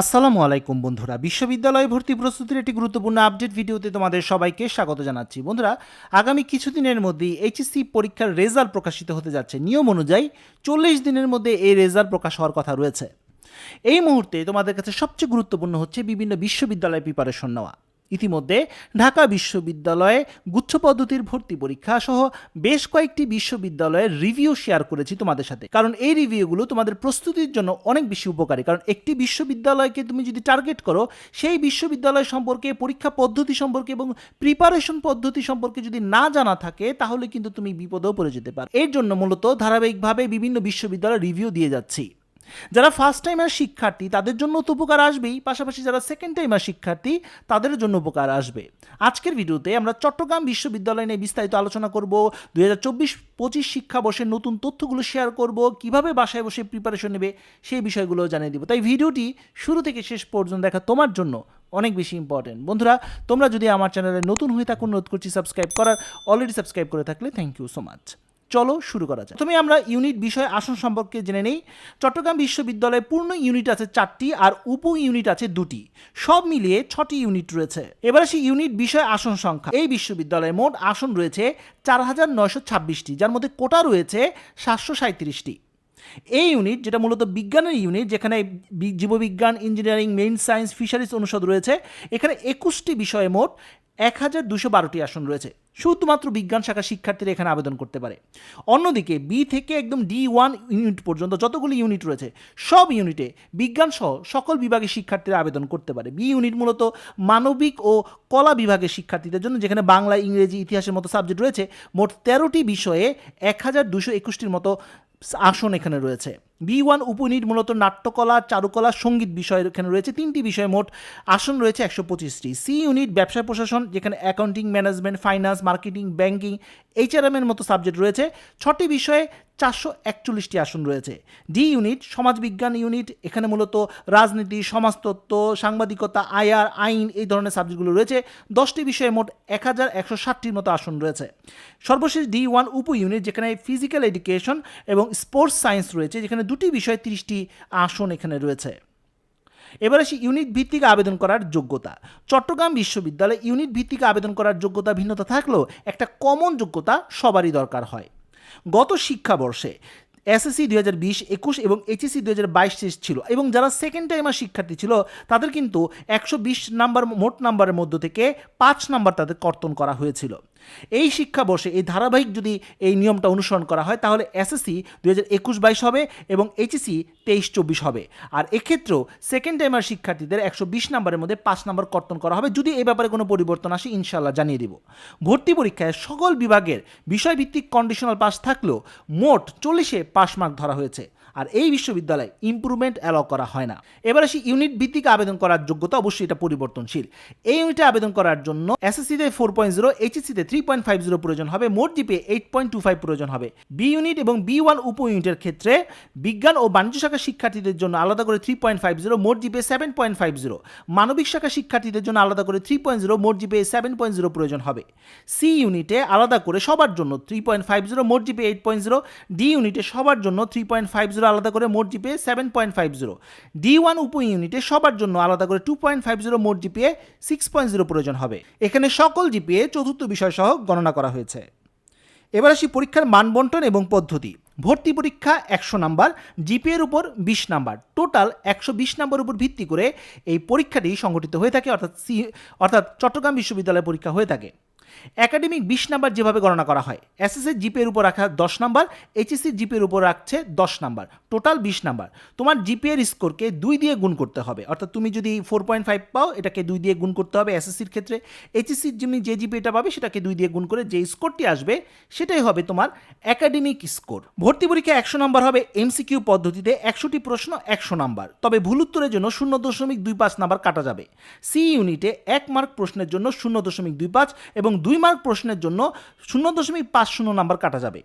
আসসালামু আলাইকুম বন্ধুরা। বিশ্ববিদ্যালয়ে ভর্তি প্রস্তুতির একটি গুরুত্বপূর্ণ আপডেট ভিডিওতে তোমাদের সবাইকে স্বাগত জানাচ্ছি। বন্ধুরা, আগামী কিছুদিনের মধ্যেই এইচএসসি পরীক্ষার রেজাল্ট প্রকাশিত হতে যাচ্ছে। নিয়ম অনুযায়ী চল্লিশ দিনের মধ্যে এই রেজাল্ট প্রকাশ হওয়ার কথা রয়েছে। এই মুহূর্তে তোমাদের কাছে সবচেয়ে গুরুত্বপূর্ণ হচ্ছে বিভিন্ন বিশ্ববিদ্যালয়ে প্রিপারেশন নেওয়া। ইতিমধ্যে ঢাকা বিশ্ববিদ্যালয়ে গুচ্ছ পদ্ধতির ভর্তি পরীক্ষা সহ বেশ কয়েকটি বিশ্ববিদ্যালয়ের রিভিউ শেয়ার করেছি তোমাদের সাথে। কারণ এই রিভিউগুলো তোমাদের প্রস্তুতির জন্য অনেক বেশি উপকারী। কারণ একটি বিশ্ববিদ্যালয়কে তুমি যদি টার্গেট করো, সেই বিশ্ববিদ্যালয় সম্পর্কে, পরীক্ষা পদ্ধতি সম্পর্কে এবং প্রিপারেশন পদ্ধতি সম্পর্কে যদি না জানা থাকে, তাহলে কিন্তু তুমি বিপদেও পড়ে যেতে পারো। এর জন্য মূলত ধারাবাহিকভাবে বিভিন্ন বিশ্ববিদ্যালয় রিভিউ দিয়ে যাচ্ছি। যারা ফার্স্ট টাইমের শিক্ষার্থী, তাদের জন্য তো উপকার আসবেই। পাশাপাশি যারা সেকেন্ড টাইমের শিক্ষার্থী, তাদের জন্য উপকার আসবে। আজকের ভিডিওতে আমরা চট্টগ্রাম বিশ্ববিদ্যালয় নিয়ে বিস্তারিত আলোচনা করব, দুই হাজার চব্বিশ পঁচিশ শিক্ষাবর্ষের নতুন তথ্যগুলো শেয়ার করব, কীভাবে বাসায় বসে প্রিপারেশন নেবে, সেই বিষয়গুলো জানিয়ে দিব। তাই ভিডিওটি শুরু থেকে শেষ পর্যন্ত দেখা তোমার জন্য অনেক বেশি ইম্পর্টেন্ট বন্ধুরা, তোমরা যদি আমার চ্যানেলে নতুন হয়ে থাকো, অনুরোধ করছি সাবস্ক্রাইব করার অলরেডি সাবস্ক্রাইব করে থাকলে থ্যাংক ইউ সো মাচ চলো শুরু করা যাক। প্রথমে আমরা ইউনিট বিষয় আসন সম্পর্কে জেনে নেই। চট্টগ্রাম বিশ্ববিদ্যালয়ে পূর্ণ ইউনিট আছে চারটি আর উপ ইউনিট আছে দুটি। সব মিলিয়ে ছটি ইউনিট রয়েছে। এবার আসি ইউনিট বিষয় আসন সংখ্যা। এই বিশ্ববিদ্যালয়ে মোট আসন রয়েছে চার হাজার নয়শো ছাব্বিশটি, যার মধ্যে কোটা রয়েছে সাতশো সাঁত্রিশটি এই ইউনিট, যেটা মূলত বিজ্ঞানের ইউনিট, যেখানে জীববিজ্ঞান, ইঞ্জিনিয়ারিং মেইন সায়েন্স, ফিশারিজ অনুষদ রয়েছে, এখানে একুশটি বিষয়ে মোট এক হাজার দুশো বারোটি আসন রয়েছে, শুধুমাত্র বিজ্ঞান শাখা শিক্ষার্থীরা এখানে আবেদন করতে পারে। অন্যদিকে বি থেকে একদম ডি ওয়ান ইউনিট পর্যন্ত যতগুলি ইউনিট রয়েছে, সব ইউনিটে বিজ্ঞান সহ সকল বিভাগের শিক্ষার্থীরা আবেদন করতে পারে। বি ইউনিট মূলত মানবিক ও কলা বিভাগের শিক্ষার্থীদের জন্য, যেখানে বাংলা, ইংরেজি, ইতিহাসের মতো সাবজেক্ট রয়েছে, মোট তেরোটি বিষয়ে এক হাজার দুশো একুশটির মতো আসন এখানে রয়েছে। বি ওয়ান উপনীত মূলত নাট্যকলা, চারুকলা, সংগীত বিষয় এখানে রয়েছে। তিনটি বিষয়ে মোট আসন রয়েছে একশো পঁচিশটি। সি ইউনিট, ব্যবসা প্রশাসন, যেখানে accounting, management, finance, marketing, banking এইচআরএমের মতো সাবজেক্ট রয়েছে। ছটি বিষয়ে চারশো একচল্লিশটি আসন রয়েছে। ডি ইউনিট সমাজবিজ্ঞান ইউনিট এখানে মূলত রাজনীতি, সমাজতত্ত্ব, সাংবাদিকতা আয়ার আইন এই ধরনের সাবজেক্টগুলো রয়েছে। দশটি বিষয়ে মোট এক হাজার একশো ষাটটির মতো আসন রয়েছে। সর্বশেষ ডি ওয়ান উপ ইউনিট যেখানে ফিজিক্যাল এডুকেশন এবং স্পোর্টস সায়েন্স রয়েছে, যেখানে দুটি বিষয়ে তিরিশটি আসন এখানে রয়েছে। এবার আসি ইউনিট ভিত্তিক আবেদন করার যোগ্যতা। চট্টগ্রাম বিশ্ববিদ্যালয়ে ইউনিট ভিত্তিক আবেদন করার যোগ্যতা ভিন্নতা থাকলেও একটা কমন যোগ্যতা সবারই দরকার হয়। গত শিক্ষাবর্ষে এসএসসি দুই হাজার বিশ, একুশ এবং এইচএসসি দুই হাজার বাইশ ছিল এবং যারা সেকেন্ড টাইমার শিক্ষার্থী ছিল, তাদের কিন্তু একশো বিশ নাম্বার, মোট নাম্বারের মধ্য থেকে পাঁচ নাম্বার তাদের কর্তন করা হয়েছিল। এই শিক্ষাবর্ষে, এই ধারাবাহিক যদি এই নিয়মটা অনুসরণ করা হয়, তাহলে এসএসসি দুই হাজার একুশ বাইশ হবে এবং এইচএসসি তেইশ চব্বিশ হবে। আর এক্ষেত্রেও সেকেন্ড টাইমার শিক্ষার্থীদের একশো বিশ নম্বরের মধ্যে পাঁচ নম্বর কর্তন করা হবে। যদি এই ব্যাপারে কোনো পরিবর্তন আসে ইনশাল্লাহ জানিয়ে দিব। ভর্তি পরীক্ষায় সকল বিভাগের বিষয়ভিত্তিক কন্ডিশনাল পাস থাকলেও মোট চল্লিশে পাস মার্ক ধরা হয়েছে। আর এই বিশ্ববিদ্যালয়ে ইমপ্রুভমেন্ট অ্যালাউ করা হয় না। এবার আসি ইউনিট ভিত্তিক আবেদন করার যোগ্যতা অবশ্যই এটা পরিবর্তনশীল। এই ইউনিটে আবেদন করার জন্য এসএসসিতে ফোর পয়েন্ট জিরো এইচএসসিতে থ্রি পয়েন্ট ফাইভ জিরো প্রয়োজন হবে, মোট GPA eight point two five প্রয়োজন হবে। বি ইউনিট এবং বি ওয়ান উপ ইউনিটের ক্ষেত্রে বিজ্ঞান ও বাণিজ্য শাখা শিক্ষার্থীদের জন্য আলাদা করে থ্রি পয়েন্ট ফাইভ জিরো মোট GPA seven point five zero মানবিক শাখা শিক্ষার্থীদের জন্য আলাদা করে থ্রি পয়েন্ট জিরো মোট জিপে সেভেন পয়েন্ট জিরো প্রয়োজন হবে। সি ইউনিটে আলাদা করে সবার জন্য থ্রি পয়েন্ট ফাইভ জিরো মোট GPA eight point zero D ইউনিটে সবার জন্য থ্রি পয়েন্ট ফাইভ জিরো আলাদা করে মোট জিপে seven point five zero D one উপ ইউনিটে সবার জন্য আলাদা করে টু পয়েন্ট ফাইভ জিরো মোট জিপিএ সিক্স পয়েন্ট জিরো প্রয়োজন হবে। এখানে সকল জিপিএ চতুর্থ বিষয় সহ গণনা করা হয়েছে। এবার আসি পরীক্ষার মানবন্টন এবং পদ্ধতি। ভর্তি পরীক্ষা একশো নাম্বার, জিপিএর উপর বিশ নাম্বার। টোটাল একশো বিশ নাম্বার উপর ভিত্তি করে এই পরীক্ষাটি সংগঠিত হয়ে থাকে, অর্থাৎ সি অর্থাৎ চট্টগ্রাম বিশ্ববিদ্যালয়ে পরীক্ষা হয়ে থাকে। একাডেমিক বিশ নাম্বার যেভাবে গণনা করা হয় এসএসএর জিপিএর উপর রাখা দশ নাম্বার এইচএসসির জিপিএর উপর রাখছে দশ নাম্বার টোটাল বিশ নাম্বার। তোমার জিপিএর স্কোরকে দুই দিয়ে গুণ করতে হবে। অর্থাৎ তুমি যদি ফোর পয়েন্ট ফাইভ পাও, এটাকে দুই দিয়ে গুণ করতে হবে এসএসসির ক্ষেত্রে। এইচএসসির তুমি যে জিপিএটা পাবে, সেটাকে দুই দিয়ে গুণ করে যে স্কোরটি আসবে, সেটাই হবে তোমার একাডেমিক স্কোর ভর্তি পরীক্ষা একশো নাম্বার হবে এমসিকিউ পদ্ধতিতে একশোটি প্রশ্ন, একশো নাম্বার। তবে ভুল উত্তরের জন্য শূন্য দশমিক দুই পাঁচ নাম্বার কাটা যাবে। সি ইউনিটে এক মার্ক প্রশ্নের জন্য শূন্য দশমিক দুই পাঁচ এবং দুই মার্ক প্রশ্নের জন্য শূন্য দশমিক পাঁচ শূন্য নাম্বার কাটা যাবে।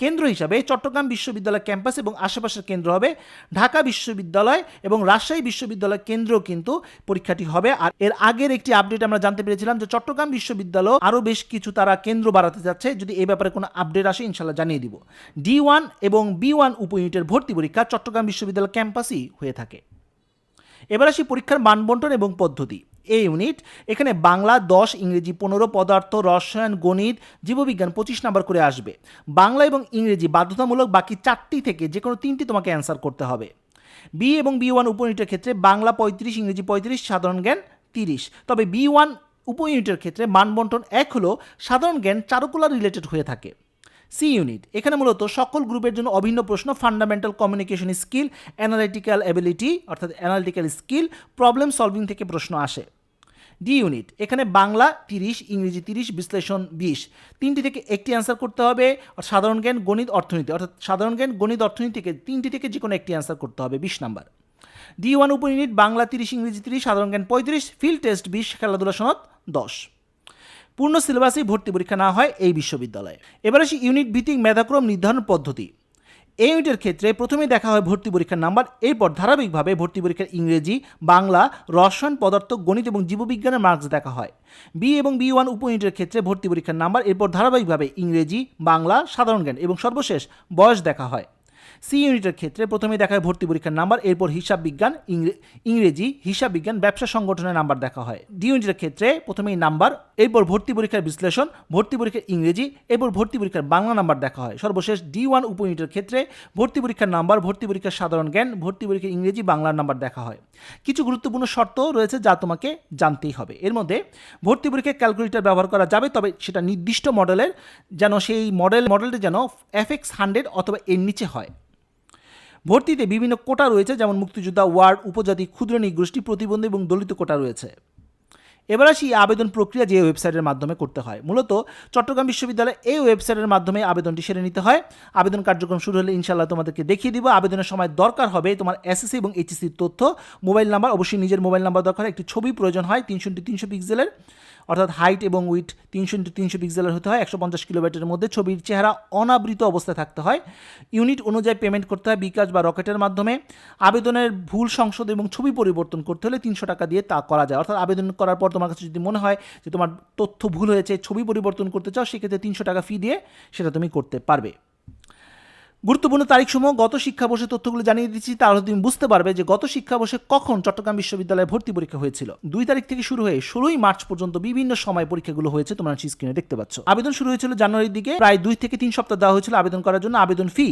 কেন্দ্র হিসাবে চট্টগ্রাম বিশ্ববিদ্যালয় ক্যাম্পাস এবং আশেপাশের কেন্দ্র হবে ঢাকা বিশ্ববিদ্যালয় এবং রাজশাহী বিশ্ববিদ্যালয় কেন্দ্র কিন্তু পরীক্ষাটি হবে। আর এর আগের একটি আপডেট আমরা জানতে পেরেছিলাম যে চট্টগ্রাম বিশ্ববিদ্যালয় আরও বেশ কিছু তারা কেন্দ্র বাড়াতে যাচ্ছে। যদি এ ব্যাপারে কোনো আপডেট আসে ইনশাল্লাহ জানিয়ে দিব। ডি ওয়ান এবং বি ওয়ান উপ ইউনিটের ভর্তি পরীক্ষা চট্টগ্রাম বিশ্ববিদ্যালয় ক্যাম্পাসই হয়ে থাকে। এবার আসি পরীক্ষার মানবন্টন এবং পদ্ধতি। এই ইউনিট। এখানে বাংলা দশ, ইংরেজি পনেরো, পদার্থ, রসায়ন, গণিত, জীববিজ্ঞান পঁচিশ নাম্বার করে আসবে। বাংলা এবং ইংরেজি বাধ্যতামূলক বাকি চারটি থেকে যে কোনো তিনটি তোমাকে অ্যান্সার করতে হবে। বি এবং বি ওয়ান উপইউনিটের ক্ষেত্রে বাংলা পঁয়ত্রিশ, ইংরেজি পঁয়ত্রিশ, সাধারণ জ্ঞান তিরিশ। তবে বি ওয়ান উপইউনিটের ক্ষেত্রে মানবন্টন এক হলো সাধারণ জ্ঞান চারুকুলার রিলেটেড হয়ে থাকে। সি ইউনিট, এখানে মূলত সকল গ্রুপের জন্য অভিন্ন প্রশ্ন fundamental communication skill analytical ability অর্থাৎ অ্যানালিটিক্যাল স্কিল প্রবলেম সলভিং থেকে প্রশ্ন আসে। ডি ইউনিট এখানে বাংলা তিরিশ, ইংরেজি তিরিশ, বিশ্লেষণ বিশ। তিনটি থেকে একটি অ্যান্সার করতে হবে। সাধারণ জ্ঞান, গণিত, অর্থনীতি, অর্থাৎ সাধারণ জ্ঞান, গণিত অর্থনীতি থেকে তিনটি থেকে যে কোনো একটি অ্যান্সার করতে হবে। বিশ নাম্বার। ডি ওয়ান উপ ইউনিট বাংলা তিরিশ, ইংরেজি তিরিশ, সাধারণ জ্ঞান পঁয়ত্রিশ ফিল্ড টেস্ট বিশ, খেলাধুলা সনদ দশ। পূর্ণ সিলেবাসেই ভর্তি পরীক্ষা না হয় এই বিশ্ববিদ্যালয়ে। এবার আসি ইউনিট ভিত্তিক মেধাক্রম নির্ধারণ পদ্ধতি। এই ক্ষেত্রে প্রথমে দেখা হয় ভর্তি পরীক্ষার নাম্বার, এরপর ধারাবাহিকভাবে ভর্তি পরীক্ষার ইংরেজি, বাংলা, রসায়ন, পদার্থ, গণিত এবং জীববিজ্ঞানের মার্কস দেখা হয়। বি এবং বি ওয়ান উপ ইউনিটের ক্ষেত্রে ভর্তি পরীক্ষার নাম্বার, এরপর ধারাবাহিকভাবে ইংরেজি, বাংলা, সাধারণ জ্ঞান এবং সর্বশেষ বয়স দেখা হয়। সি ইউনিটের ক্ষেত্রে প্রথমে দেখা হয় ভর্তি পরীক্ষার নাম্বার, এরপর হিসাব বিজ্ঞান, ইংরে- ইংরেজি, হিসাব বিজ্ঞান, ব্যবসা সংগঠনের নাম্বার দেখা হয়। ডি ইউনিটের ক্ষেত্রে প্রথমেই নাম্বার, এরপর ভর্তি পরীক্ষার বিশ্লেষণ, ভর্তি পরীক্ষার ইংরেজি, এরপর ভর্তি পরীক্ষার বাংলা নাম্বার দেখা হয়। সর্বশেষ ডি ওয়ান উপ ইউনিটের ক্ষেত্রে ভর্তি পরীক্ষার নাম্বার, ভর্তি পরীক্ষার সাধারণ জ্ঞান, ভর্তি পরীক্ষার ইংরেজি, বাংলার নাম্বার দেখা হয়। কিছু গুরুত্বপূর্ণ শর্ত রয়েছে যা তোমাকে জানতেই হবে। এর মধ্যে ভর্তি পরীক্ষায় ক্যালকুলেটর ব্যবহার করা যাবে, তবে সেটা নির্দিষ্ট মডেলের যেন সেই মডেল, মডেলটি যেন এফ এক্স হান্ড্রেড অথবা এর নিচে হয়। ভর্তিতে বিভিন্ন কোটা রয়েছে, যেমন মুক্তিযোদ্ধা, ওয়ার্ড, উপজাতি, ক্ষুদ্র, নিগোষ্ঠী, প্রতিবন্ধী এবং দলিত কোটা রয়েছে। এবার আসি আবেদন প্রক্রিয়া যে ওয়েবসাইটের মাধ্যমে করতে হয়। মূলত চট্টগ্রাম বিশ্ববিদ্যালয়ে এই ওয়েবসাইটের মাধ্যমে আবেদনটি সেরে নিতে হয়। আবেদন কার্যক্রম শুরু হলে ইনশাল্লাহ তোমাদেরকে দেখিয়ে দিব। আবেদনের সময় দরকার হবে তোমার এসএসসি এবং এইচএসসির তথ্য। মোবাইল নাম্বার, অবশ্যই নিজের মোবাইল নাম্বার দরকার। একটি ছবি প্রয়োজন হয়, তিনশোটি তিনশো পিক্সেলের। অর্থাৎ হাইট এবং উইথ তিনশো ইন্টু তিনশো পিক্সেলের হতে হয়, একশো পঞ্চাশ কিলোমিটারের মধ্যে। ছবির চেহারা অনাবৃত অবস্থায় থাকতে হয়। ইউনিট অনুযায়ী পেমেন্ট করতে হয় বিকাশ বা রকেটের মাধ্যমে। আবেদনের ভুল সংশোধন এবং ছবি পরিবর্তন করতে হলে তিনশো টাকা দিয়ে তা করা যায়। অর্থাৎ আবেদন করার পর তোমার কাছে যদি মনে হয় যে তোমার তথ্য ভুল হয়েছে, ছবি পরিবর্তন করতে চাও, সেক্ষেত্রে তিনশো টাকা ফি দিয়ে সেটা তুমি করতে পারবে। গুরুত্বপূর্ণ তারিখসমূহ গত শিক্ষাবর্ষে তথ্যগুলো জানিয়ে দিচ্ছি। তাহলে তুমি বুঝতে পারবে যে গত শিক্ষাবর্ষে কখন চট্টগ্রাম বিশ্ববিদ্যালয়ে ভর্তি পরীক্ষা হয়েছিল। দুই তারিখ থেকে শুরু হয়ে ষোলোই মার্চ পর্যন্ত বিভিন্ন সময় পরীক্ষাগুলো হয়েছে, তোমরা স্ক্রিনে দেখতে পাচ্ছ। আবেদন শুরু হয়েছিল জানুয়ারির দিকে। প্রায় দুই থেকে তিন সপ্তাহ দেওয়া হয়েছিল আবেদন করার জন্য। আবেদন ফি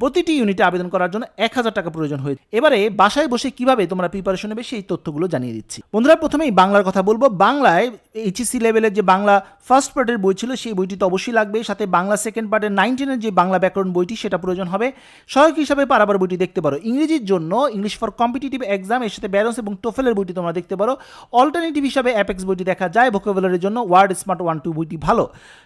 প্রতিটি ইউনিটে আবেদন করার জন্য এক হাজার টাকা প্রয়োজন হয়েছে। এবারে বাসায় বসে কীভাবে তোমরা প্রিপারেশন নেবে সেই তথ্যগুলো জানিয়ে দিচ্ছি। বন্ধুরা, প্রথমেই বাংলার কথা বলব। বাংলায় এইচএসসি লেভেলের যে বাংলা ফার্স্ট পার্টের বই ছিল, সেই বইটি তো অবশ্যই লাগবে। সাথে বাংলা সেকেন্ড পার্টের নাইনটিনের যে বাংলা ব্যাকরণ বইটি, সেটা প্রয়োজন হবে। সহায়ক হিসাবে পারাবার বইটি দেখতে পারো। ইংরেজির জন্য ইংলিশ ফর কম্পিটিটিভ এক্সাম এর সাথে ব্যারন্স এবং টোফেলের বইটি তোমরা দেখতে পারো। অল্টারনেটিভ হিসাবে অ্যাপেক্স বইটি দেখা যায়। ভোকাবুলারির জন্য ওয়ার্ড স্মার্ট ওয়ান টু বইটি ভালো।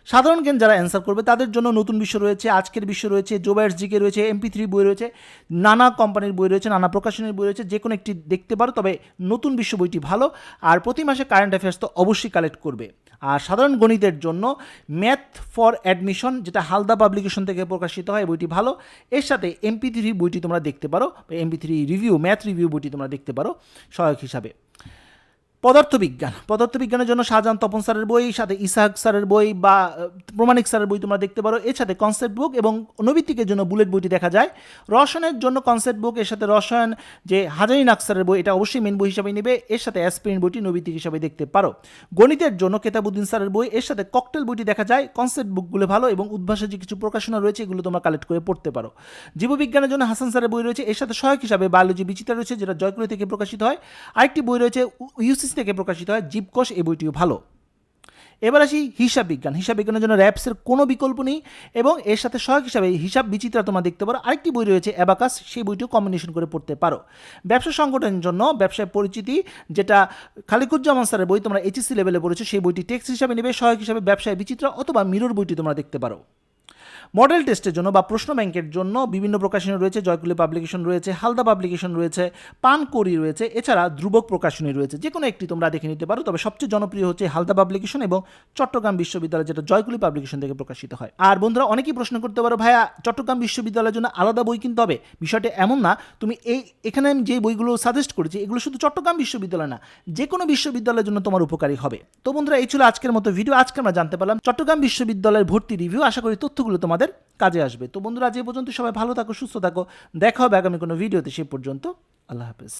সাধারণ জ্ঞান যারা অ্যান্সার করবে, তাদের জন্য নতুন বিষয় রয়েছে, আজকের বিশ্ব রয়েছে জোবায়ার্স জিকে রয়েছে এমপি থ্রি বই রয়েছে, নানা কোম্পানির বই রয়েছে, নানা প্রকাশনের বই রয়েছে যে কোনো একটি দেখতে পারো, তবে নতুন বিশ্ব বইটি ভালো। আর প্রতি মাসে কারেন্ট অ্যাফেয়ার্স তো অবশ্যই কালেক্ট করবে। আর সাধারণ গণিতের জন্য ম্যাথ ফর অ্যাডমিশন যেটা হালদা পাবলিকেশন থেকে প্রকাশিত হয় বইটি ভালো। এর সাথে এমপি থ্রি বইটি তোমরা দেখতে পারো। MP three review math review বইটি তোমরা দেখতে পারো সহায়ক হিসাবে। পদার্থবিজ্ঞান। পদার্থবিজ্ঞানের জন্য শাহজাহান তপন স্যারের বই, সাথে ইসাহাক স্যারের বই বা প্রমাণিক স্যারের বই তোমরা দেখতে পারো। এর সাথে কনসেপ্ট বুক এবং নৈবিত্তিকের জন্য বুলেট বইটি দেখা যায়। রসায়নের জন্য কনসেপ্ট বুক এর সাথে রসায়ন যে হাজারি নাকসারের বই, এটা অবশ্যই মেন বই হিসাবে নেবে। এর সাথে অ্যাসপিরিন বইটি নৈবিত্তিক হিসাবে দেখতে পারো। গণিতের জন্য কেতাবুদ্দিন স্যারের বই, এর সাথে ককটেল বইটি দেখা যায়। কনসেপ্ট বুকগুলো ভালো এবং উদ্ভাসের যে কিছু প্রকাশনা রয়েছে, এগুলো তোমরা কালেক্ট করে পড়তে পারো। জীববিজ্ঞানের জন্য হাসান স্যারের বই রয়েছে। এর সাথে সহায়ক হিসাবে বায়োলজি বিচিত্রা রয়েছে, যেটা জয়কুলি থেকে প্রকাশিত হয়। আরেকটি বই রয়েছে ইউসিসি থেকে প্রকাশিত হয়, জীবকোষ এই বইটিও ভালো। এবার আসি হিসাব বিজ্ঞান। হিসাব বিজ্ঞানের জন্য র্যাপসের কোনো বিকল্প নেই এবং এর সাথে সহায়ক হিসাবে হিসাব বিচিত্রা তোমরা দেখতে পারো। আরেকটি বই রয়েছে, অ্যাবাকাস, সেই বইটিও কম্বিনেশন করে পড়তে পারো। ব্যবসা সংগঠনের জন্য ব্যবসায় পরিচিতি, যেটা খালিকুজ্জামান স্যারের বই তোমরা এইচএসসি লেভেলে পড়েছো, সেই বইটি টেক্সট হিসাবে নেবে, সহায়ক হিসাবে ব্যবসায় বিচিত্রা অথবা মিরর বইটি তোমরা দেখতে পারো। মডেল টেস্টের জন্য বা প্রশ্ন ব্যাংকের জন্য বিভিন্ন প্রকাশনী রয়েছে, জয়কুলি পাবলিকেশন রয়েছে, হালদা পাবলিকেশন রয়েছে, পানকড়ি রয়েছে, এছাড়া ধ্রুবক প্রকাশনী রয়েছে। যে কোনো একটি তোমরা দেখে নিতে পারো, তবে সবচেয়ে জনপ্রিয় হচ্ছে হালদা পাবলিকেশন এবং চট্টগ্রাম বিশ্ববিদ্যালয়, যেটা জয়কুলি পাবলিকেশন থেকে প্রকাশিত হয়। আর বন্ধুরা, অনেকেই প্রশ্ন করতে পারো, ভাইয়া, চট্টগ্রাম বিশ্ববিদ্যালয়ের জন্য আলাদা বই কিনতে হবে? বিষয়টা এমন না, তুমি এই, এখানে আমি যে বইগুলো সাজেস্ট করেছি, এগুলো শুধু চট্টগ্রাম বিশ্ববিদ্যালয় না যে কোনো বিশ্ববিদ্যালয়ের জন্য তোমার উপকারী হবে। তো বন্ধুরা, এই ছিল আজকের মতো ভিডিও। আজকে আমরা জানতে পারলাম, চট্টগ্রাম বিশ্ববিদ্যালয়ের ভর্তি রিভিউ। আশা করি তথ্যগুলো তোমাদের কাজে আসবে। তো বন্ধুরা, আজ এই পর্যন্ত সবাই ভালো থাকো, সুস্থ থাকো। দেখা হবে আগামী কোনো ভিডিওতে, সে পর্যন্ত আল্লাহ হাফেজ।